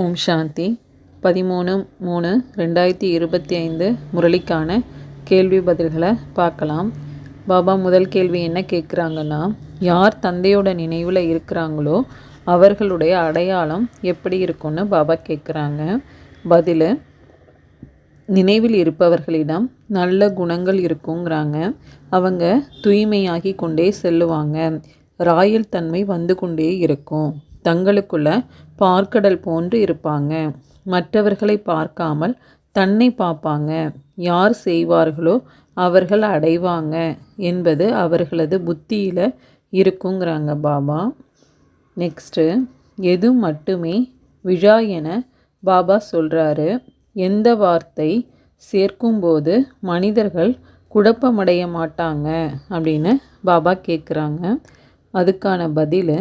ஓம் சாந்தி. பதிமூணு மூணு ரெண்டாயிரத்தி இருபத்தி ஐந்து முரளிக்கான கேள்வி பதில்களை பார்க்கலாம். பாபா முதல் கேள்வி என்ன கேட்குறாங்கன்னா யார் தந்தையோட நினைவில் இருக்கிறாங்களோ அவர்களுடைய அடையாளம் எப்படி இருக்கும்னு பாபா கேட்குறாங்க. பதில் நினைவில் இருப்பவர்களிடம் நல்ல குணங்கள் இருக்குங்கிறாங்க. அவங்க தூய்மையாகி கொண்டே செல்லுவாங்க. ராயல் தன்மை வந்து கொண்டே இருக்கும். தங்களுக்குள்ள பார்க்கடல் போன்று இருப்பாங்க. மற்றவர்களை பார்க்காமல் தன்னை பார்ப்பாங்க. யார் செய்வார்களோ அவர்கள் அடைவாங்க என்பது அவர்களது புத்தியில் இருக்குங்கிறாங்க பாபா. நெக்ஸ்ட்டு எது மட்டுமே விழா என பாபா சொல்கிறாரு எந்த வார்த்தை சேர்க்கும்போது மனிதர்கள் குழப்பமடைய மாட்டாங்க அப்படின்னு பாபா கேட்குறாங்க அதுக்கான பதில்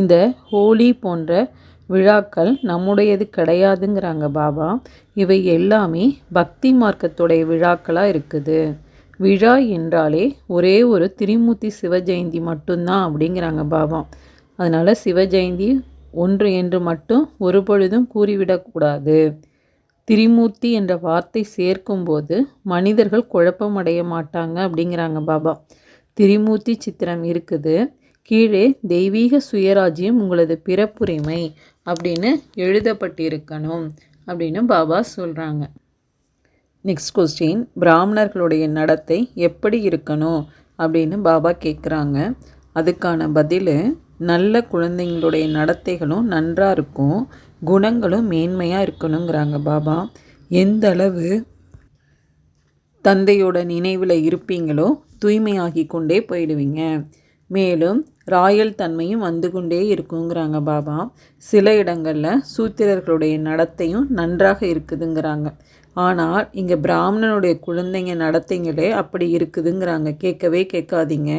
இந்த ஹோலி போன்ற விழாக்கள் நம்முடையது கிடையாதுங்கிறாங்க பாபா. இவை எல்லாமே பக்தி மார்க்கத்துடைய விழாக்களாக இருக்குது. விழா என்றாலே ஒரே ஒரு திரிமூர்த்தி சிவஜெயந்தி மட்டும்தான் அப்படிங்கிறாங்க பாபா. அதனால் சிவஜெயந்தி ஒன்று என்று மட்டும் ஒரு பொழுதும் கூறிவிடக்கூடாது திரிமூர்த்தி என்ற வார்த்தை சேர்க்கும்போது மனிதர்கள் குழப்பமடைய மாட்டாங்க அப்படிங்கிறாங்க பாபா. திரிமூர்த்தி சித்திரம் இருக்குது. கீழே தெய்வீக சுயராஜ்யம் உங்களது பிறப்புரிமை அப்படின்னு எழுதப்பட்டிருக்கணும் அப்படின்னு பாபா சொல்கிறாங்க நெக்ஸ்ட் கொஸ்டின் பிராமணர்களுடைய நடத்தை எப்படி இருக்கணும் அப்படின்னு பாபா கேட்குறாங்க அதுக்கான பதில் நல்ல குழந்தைங்களுடைய நடத்தைகளும் நன்றாக இருக்கும் குணங்களும் மேன்மையாக இருக்கணுங்கிறாங்க பாபா. எந்த அளவு தந்தையோட நினைவில் இருப்பீங்களோ தூய்மையாகி கொண்டே போயிடுவீங்க. மேலும் ராயல் தன்மையும் வந்து கொண்டே இருக்குங்கிறாங்க பாபா. சில இடங்களில் சூத்திரர்களுடைய நடத்தையும் நன்றாக இருக்குதுங்கிறாங்க. ஆனால் இங்கே பிராமணனுடைய குழந்தைங்க நடத்தைங்களே அப்படி இருக்குதுங்கிறாங்க. கேட்கவே கேட்காதீங்க.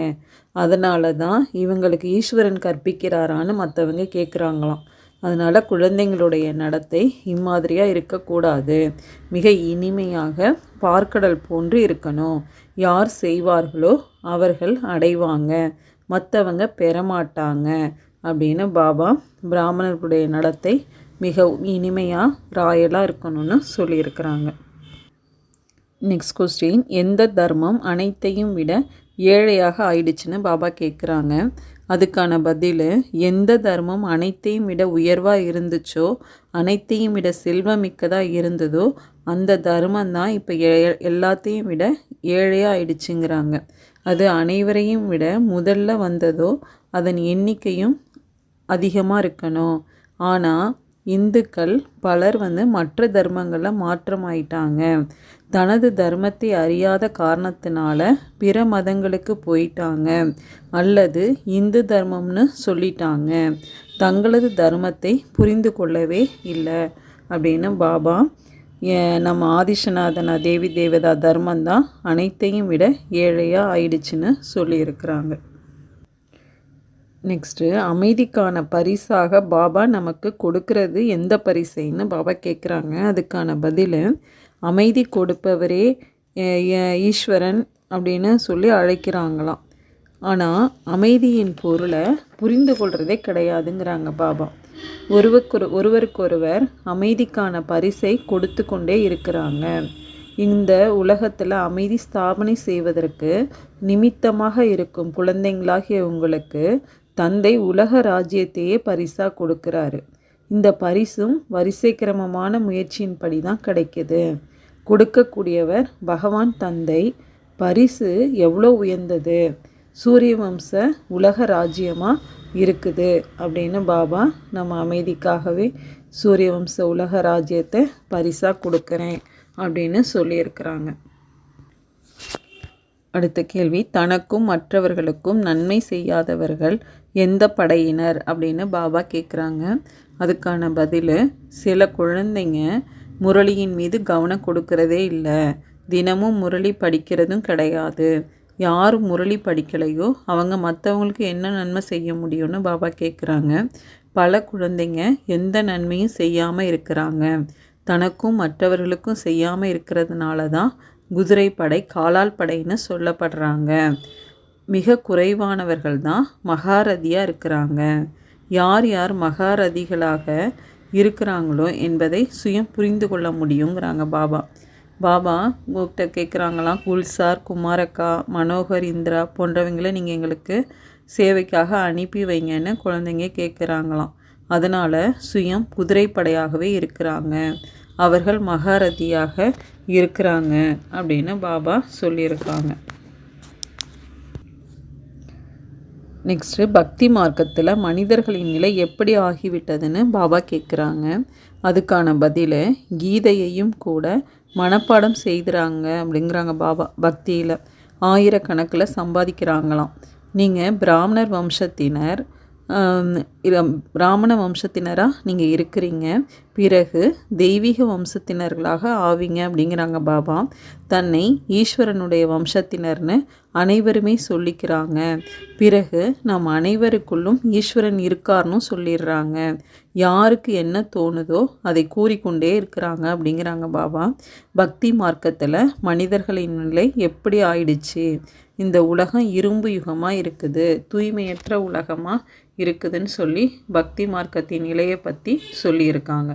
அதனால தான் இவங்களுக்கு ஈஸ்வரன் கற்பிக்கிறாரான்னு மற்றவங்க கேட்குறாங்களாம் அதனால் குழந்தைங்களுடைய நடத்தை இம்மாதிரியாக இருக்கக்கூடாது. மிக இனிமையாக பார்க்கடல் போன்று இருக்கணும். யார் செய்வார்களோ அவர்கள் அடைவாங்க. மற்றவங்க பெறமாட்டாங்க அப்படின்னு பாபா பிராமணர்களுடைய நடத்தை மிகவும் இனிமையாக ராயலாக இருக்கணும்னு சொல்லியிருக்கிறாங்க. நெக்ஸ்ட் கொஸ்டின் எந்த தர்மம் அனைத்தையும் விட ஏழையாக ஆயிடுச்சுன்னு பாபா கேட்குறாங்க அதுக்கான பதில் எந்த தர்மம் அனைத்தையும் விட உயர்வாக இருந்துச்சோ அனைத்தையும் விட செல்வமிக்கதாக இருந்ததோ அந்த தர்மம் தான் இப்போ எல்லாத்தையும் விட ஏழையாக ஆயிடுச்சுங்கிறாங்க. அது அனைவரையும் விட முதல்ல வந்ததோ அதன் எண்ணிக்கையும் அதிகமாக இருக்கணும். ஆனால் இந்துக்கள் பலர் வந்து மற்ற தர்மங்களில் மாற்றமாயிட்டாங்க. தனது தர்மத்தை அறியாத காரணத்தினால பிற மதங்களுக்கு போயிட்டாங்க. அல்லது இந்து தர்மம்னு சொல்லிட்டாங்க. தங்களது தர்மத்தை புரிந்து கொள்ளவே இல்லை. அப்படின்னு பாபா நம்ம ஆதிஷநாதனா தேவி தேவதா தர்மம் தான் அனைத்தையும் விட ஏழையாக ஆயிடுச்சுன்னு சொல்லியிருக்கிறாங்க. நெக்ஸ்ட்டு அமைதிக்கான பரிசாக பாபா நமக்கு கொடுக்கறது எந்த பரிசைன்னு பாபா கேட்குறாங்க. அதுக்கான பதில் அமைதி கொடுப்பவரே ஈஸ்வரன் அப்படின்னு சொல்லி அழைக்கிறாங்களாம். ஆனால் அமைதியின் பொருளை புரிந்து கொள்கிறதே கிடையாதுங்கிறாங்க பாபா. ஒருவருக்கு ஒருவருக்கொருவர் அமைதிக்கான பரிசை கொடுத்து கொண்டே இருக்கிறாங்க. இந்த உலகத்தில் அமைதி ஸ்தாபனை செய்வதற்கு நிமித்தமாக இருக்கும் குழந்தைங்களாகிய உங்களுக்கு தந்தை உலக ராஜ்யத்தையே பரிசாக கொடுக்குறாரு. இந்த பரிசும் வரிசை கிரமமான முயற்சியின்படி தான் கிடைக்கிது. கொடுக்கக்கூடியவர் பகவான் தந்தை. பரிசு எவ்வளோ உயர்ந்தது? சூரிய வம்ச உலக ராஜ்யமாக இருக்குது அப்படின்னு பாபா நம்ம அமைதிக்காகவே சூரிய வம்ச உலக ராஜ்யத்தை பரிசாக கொடுக்குறேன் அப்படின்னு சொல்லியிருக்கிறாங்க. அடுத்த கேள்வி தனக்கும் மற்றவர்களுக்கும் நன்மை செய்யாதவர்கள் எந்த படையினர் அப்படின்னு பாபா கேட்குறாங்க அதுக்கான பதில் சில குழந்தைங்க முரளியின் மீது கவனம் கொடுக்கறதே இல்லை. தினமும் முரளி படிக்கிறதும் கிடையாது. யார் முரளி படிக்கலையோ? அவங்க மற்றவங்களுக்கு என்ன நன்மை செய்ய முடியும்னு பாபா கேட்குறாங்க பல குழந்தைங்க எந்த நன்மையும் செய்யாமல் இருக்கிறாங்க. தனக்கும் மற்றவர்களுக்கும் செய்யாமல் இருக்கிறதுனால தான் குதிரை படை காலால் படைன்னு சொல்லப்படுறாங்க. மிக குறைவானவர்கள் தான் மகாரதியாக இருக்கிறாங்க. யார் யார் மகாரதிகளாக இருக்கிறாங்களோ என்பதை சுயம் புரிந்து கொள்ள முடியுங்கிறாங்க பாபா. பாபா உங்கள்கிட்ட கேட்குறாங்களாம் குல்சார் குமாரக்கா மனோகர் இந்திரா போன்றவங்கள நீங்கள் எங்களுக்கு சேவைக்காக அனுப்பி வைங்கன்னு குழந்தைங்க கேட்குறாங்களாம் அதனால் சுயம் குதிரைப்படையாகவே இருக்கிறாங்க. அவர்கள் மகாரதியாக இருக்கிறாங்க அப்படின்னு பாபா சொல்லியிருக்காங்க. நெக்ஸ்ட்டு பக்தி மார்க்கத்தில் மனிதர்களின் நிலை எப்படி ஆகிவிட்டதுன்னு பாபா கேட்குறாங்க அதுக்கான பதில் கீதையையும் கூட மனப்பாடம் செய்கிறாங்க அப்படிங்கிறாங்க பாபா பக்தியில். ஆயிரக்கணக்கில் சம்பாதிக்கிறாங்களாம். நீங்கள் பிராமணர் வம்சத்தினர் பிராமண வம்சத்தினராக நீங்கள் இருக்கிறீங்க. பிறகு தெய்வீக வம்சத்தினர்களாக ஆவீங்க அப்படிங்கிறாங்க பாபா. தன்னை ஈஸ்வரனுடைய வம்சத்தினர்னு அனைவருமே சொல்லிக்கிறாங்க. பிறகு நம் அனைவருக்குள்ளும் ஈஸ்வரன் இருக்கார்னு சொல்லிடுறாங்க. யாருக்கு என்ன தோணுதோ அதை கூறிக்கொண்டே இருக்கிறாங்க அப்படிங்கிறாங்க பாபா. பக்தி மார்க்கத்தில் மனிதர்களின் நிலை எப்படி ஆயிடுச்சு? இந்த உலகம் இரும்பு யுகமாக இருக்குது தூய்மையற்ற உலகமாக இருக்குதுன்னு சொல்லி பக்தி மார்க்கத்தின் நிலையை பற்றி சொல்லியிருக்காங்க.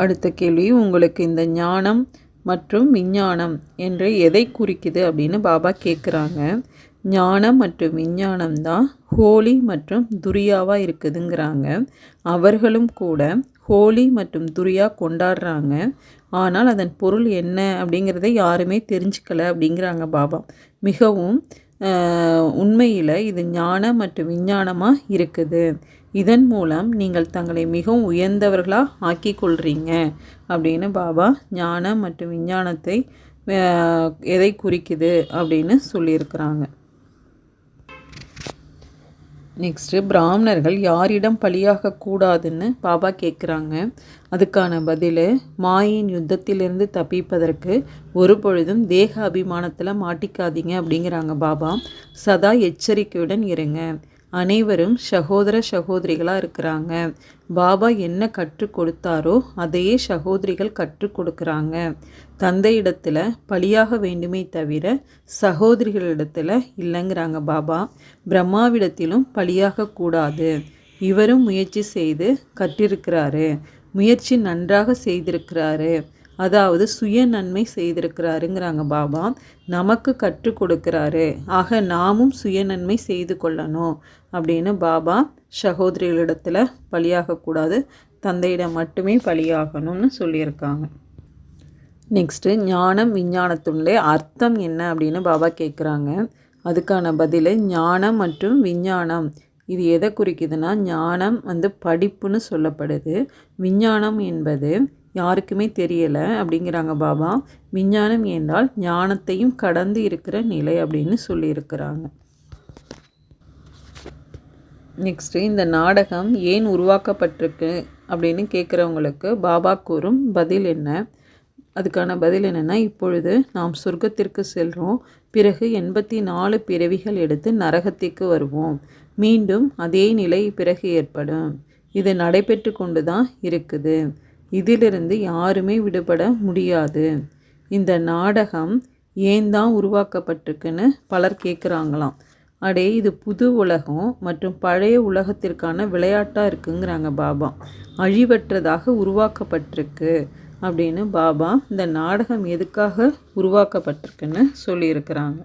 அடுத்த கேள்வி உங்களுக்கு இந்த ஞானம் மற்றும் விஞ்ஞானம் என்று எதை குறிக்குது அப்படின்னு பாபா கேட்குறாங்க ஞானம் மற்றும் விஞ்ஞானம் தான் ஹோலி மற்றும் துரியாவாக இருக்குதுங்கிறாங்க. அவர்களும் கூட ஹோலி மற்றும் துரியா கொண்டாடுறாங்க. ஆனால் அதன் பொருள் என்ன அப்படிங்கிறத யாருமே தெரிஞ்சுக்கலை அப்படிங்கிறாங்க பாபா. மிகவும் உண்மையில் இது ஞானம் மற்றும் விஞ்ஞானமாக இருக்குது. இதன் மூலம் நீங்கள் தங்களை மிகவும் உயர்ந்தவர்களாக ஆக்கி கொள்கிறீங்க அப்படின்னு பாபா ஞானம் மற்றும் விஞ்ஞானத்தை எதை குறிக்குது அப்படின்னு சொல்லியிருக்கிறாங்க. நெக்ஸ்ட்டு பிராமணர்கள் யாரிடம் பலியாக கூடாதுன்னு பாபா கேட்குறாங்க. அதுக்கான பதில் மாயின் யுத்தத்திலிருந்து தப்பிப்பதற்கு ஒரு பொழுதும் தேக அபிமானத்தில் மாட்டிக்காதீங்க அப்படிங்கிறாங்க பாபா. சதா எச்சரிக்கையுடன் இருங்க. அனைவரும் சகோதர சகோதரிகளாக இருக்கிறாங்க. பாபா என்ன கற்றுக் கொடுத்தாரோ அதையே சகோதரிகள் கற்றுக் கொடுக்குறாங்க. தந்தையிடத்தில் பலியாக வேண்டுமே தவிர சகோதரிகளிடத்தில் இல்லைங்கிறாங்க பாபா. பிரம்மாவிடத்திலும் பலியாக கூடாது. இவரும் முயற்சி செய்து கற்றிருக்கிறாரு. முயற்சி நன்றாக செய்திருக்கிறாரு. அதாவது சுய நன்மை செய்திருக்கிறாருங்கிறாங்க பாபா. நமக்கு கற்றுக் கொடுக்கிறாரு. ஆக நாமும் சுய நன்மை செய்து கொள்ளணும் அப்படின்னு பாபா சகோதரிகளிடத்தில் பலியாகக்கூடாது தந்தையிடம் மட்டுமே பலியாகணும்னு சொல்லியிருக்காங்க. நெக்ஸ்ட்டு ஞானம் விஞ்ஞானத்துடைய அர்த்தம் என்ன அப்படின்னு பாபா கேட்குறாங்க அதுக்கான பதில் ஞானம் மற்றும் விஞ்ஞானம். இது எதை குறிக்குதுன்னா ஞானம் வந்து படிப்புன்னு சொல்லப்படுது. விஞ்ஞானம் என்பது யாருக்குமே தெரியலை அப்படிங்கிறாங்க பாபா. விஞ்ஞானம் என்றால் ஞானத்தையும் கடந்து இருக்கிற நிலை அப்படின்னு சொல்லியிருக்கிறாங்க. நெக்ஸ்ட்டு இந்த நாடகம் ஏன் உருவாக்கப்பட்டிருக்கு? அப்படின்னு கேட்குறவங்களுக்கு பாபா கூறும் பதில் என்ன? அதுக்கான பதில் என்னென்னா இப்பொழுது நாம் சொர்க்கத்திற்கு செல்கிறோம் பிறகு எண்பத்தி நாலு பிறவிகள் எடுத்து நரகத்திற்கு வருவோம். மீண்டும் அதே நிலை பிறகு ஏற்படும். இது நடைபெற்று கொண்டு தான் இருக்குது. இதிலிருந்து யாருமே விடுபட முடியாது. இந்த நாடகம் ஏன் தான் உருவாக்கப்பட்டிருக்குன்னு பலர் கேட்குறாங்களாம் அடே இது புது உலகம் மற்றும் பழைய உலகத்திற்கான விளையாட்டாக இருக்குங்கிறாங்க பாபா. அழிவற்றதாக உருவாக்கப்பட்டிருக்கு அப்படின்னு பாபா இந்த நாடகம் எதுக்காக உருவாக்கப்பட்டிருக்குன்னு சொல்லியிருக்கிறாங்க.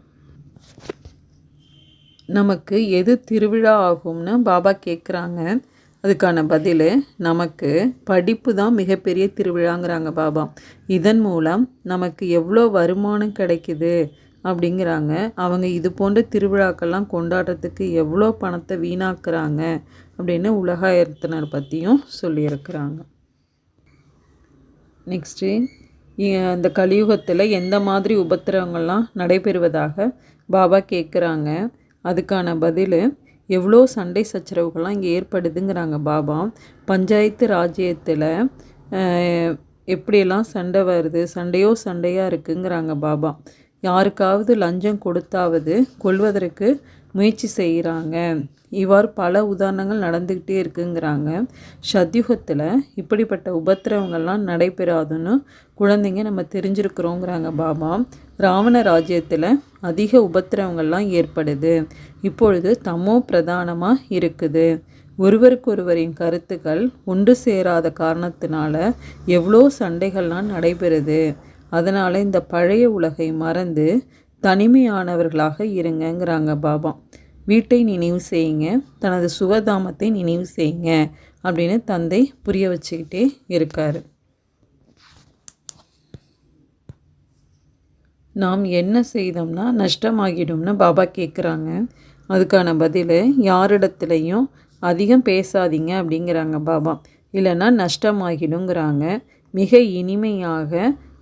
நமக்கு எது திருவிழா ஆகும்னு பாபா கேட்குறாங்க அதுக்கான பதில் நமக்கு படிப்பு தான் மிகப்பெரிய திருவிழாங்கிறாங்க பாபா. இதன் மூலம் நமக்கு எவ்வளோ வருமானம் கிடைக்குது அப்படிங்கிறாங்க. அவங்க இது போன்ற திருவிழாக்கள்லாம் கொண்டாடுறதுக்கு எவ்வளோ பணத்தை வீணாக்குறாங்க அப்படின்னு உலகாயத்தினர் பற்றியும் சொல்லியிருக்கிறாங்க. நெக்ஸ்ட்டு இந்த கலியுகத்தில் எந்த மாதிரி உபத்திரவங்கள்லாம் நடைபெறுவதாக பாபா கேட்குறாங்க அதுக்கான பதில் எவ்வளோ சண்டை சச்சரவுகள்லாம் இங்கே ஏற்படுதுங்கிறாங்க பாபா. பஞ்சாயத்து ராஜ்யத்தில் எப்படியெல்லாம் சண்டை வருது சண்டையோ சண்டையாக இருக்குங்கிறாங்க பாபா. யாருக்காவது லஞ்சம் கொடுத்தாவது கொள்வதற்கு முயற்சி செய்கிறாங்க இவ்வாறு பல உதாரணங்கள் நடந்துக்கிட்டே இருக்குங்கிறாங்க. சத்யுகத்தில் இப்படிப்பட்ட உபத்திரவங்கள்லாம் நடைபெறாதுன்னு குழந்தைங்க நம்ம தெரிஞ்சிருக்கிறோங்கிறாங்க பாபா. ராவண ராஜ்யத்தில் அதிக உபத்திரவங்கள்லாம் ஏற்படுது. இப்பொழுது தமோ பிரதானமாக இருக்குது. ஒருவருக்கொருவரின் கருத்துக்கள் ஒன்று சேராத காரணத்தினால எவ்வளோ சண்டைகள்லாம் நடைபெறுது. அதனால் இந்த பழைய உலகை மறந்து தனிமையானவர்களாக இருங்கங்கிறாங்க பாபா. வீட்டை நினைவு செய்யுங்க தனது சுகதாமத்தை நினைவு செய்யுங்க அப்படின்னு தந்தை புரிய வச்சுக்கிட்டே இருக்கார். நாம் என்ன செய்தோம்னா நஷ்டமாகிடும்னு பாபா கேட்குறாங்க அதுக்கான பதில் யாரிடத்துலையும் அதிகம் பேசாதீங்க அப்படிங்கிறாங்க பாபா. இல்லைன்னா நஷ்டமாகிடுங்கிறாங்க. மிக இனிமையாக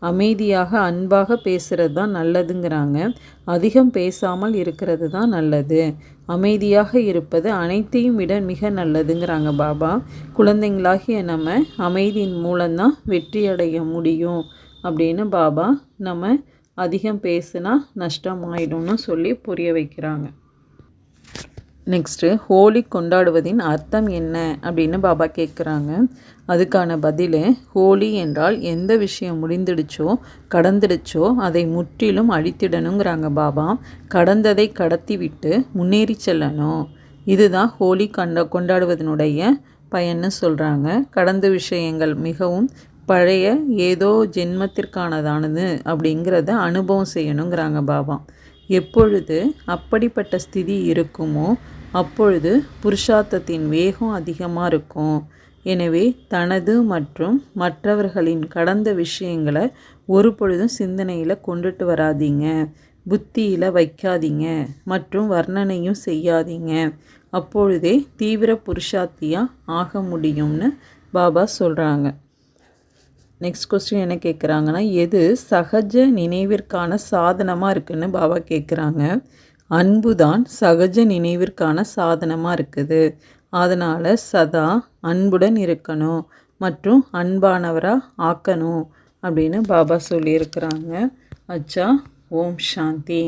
அமைதியாக அன்பாக பேசுகிறது தான் நல்லதுங்கிறாங்க. அதிகம் பேசாமல் இருக்கிறது தான் நல்லது. அமைதியாக இருப்பது அனைத்தையும் விட மிக நல்லதுங்கிறாங்க பாபா. குழந்தைங்களாகிய நம்ம அமைதியின் மூலம்தான் வெற்றியடைய முடியும் அப்படின்னு பாபா நம்ம அதிகம் பேசுனா நஷ்டம் ஆயிடும்னு சொல்லி புரிய வைக்கிறாங்க. நெக்ஸ்ட்டு ஹோலி கொண்டாடுவதின் அர்த்தம் என்ன அப்படின்னு பாபா கேட்குறாங்க அதுக்கான பதிலே ஹோலி என்றால் எந்த விஷயம் முடிந்துடுச்சோ கடந்துடுச்சோ அதை முற்றிலும் அழித்திடணுங்கிறாங்க பாபா. கடந்ததை கடத்தி விட்டு முன்னேறி செல்லணும். இதுதான் ஹோலி கண்ட கொண்டாடுவதனுடைய பயன்னு சொல்கிறாங்க கடந்த விஷயங்கள் மிகவும் பழைய ஏதோ ஜென்மத்திற்கானதானது அப்படிங்கிறத அனுபவம் செய்யணுங்கிறாங்க பாபா. எப்பொழுது அப்படிப்பட்ட ஸ்திதி இருக்குமோ அப்பொழுது புருஷார்த்தத்தின் வேகம் அதிகமாக இருக்கும். எனவே தனது மற்றும் மற்றவர்களின் கடந்த விஷயங்களை ஒரு பொழுதும் சிந்தனையில் கொண்டுட்டு வராதீங்க. புத்தியில் வைக்காதீங்க. மற்றும் வர்ணனையும் செய்யாதீங்க. அப்பொழுதே தீவிர புருஷார்த்தியாக ஆக முடியும்னு பாபா சொல்கிறாங்க நெக்ஸ்ட் கொஸ்டின் என்ன கேட்குறாங்கன்னா எது சகஜ நினைவிற்கான சாதனமாக இருக்குதுன்னு பாபா கேட்குறாங்க அன்பு தான் சகஜ நினைவிற்கான சாதனமாக இருக்குது. அதனால் சதா அன்புடன் இருக்கணும் மற்றும் அன்பானவராக ஆக்கணும் அப்படின்னு பாபா சொல்லியிருக்கிறாங்க. அச்சா ஓம் சாந்தி.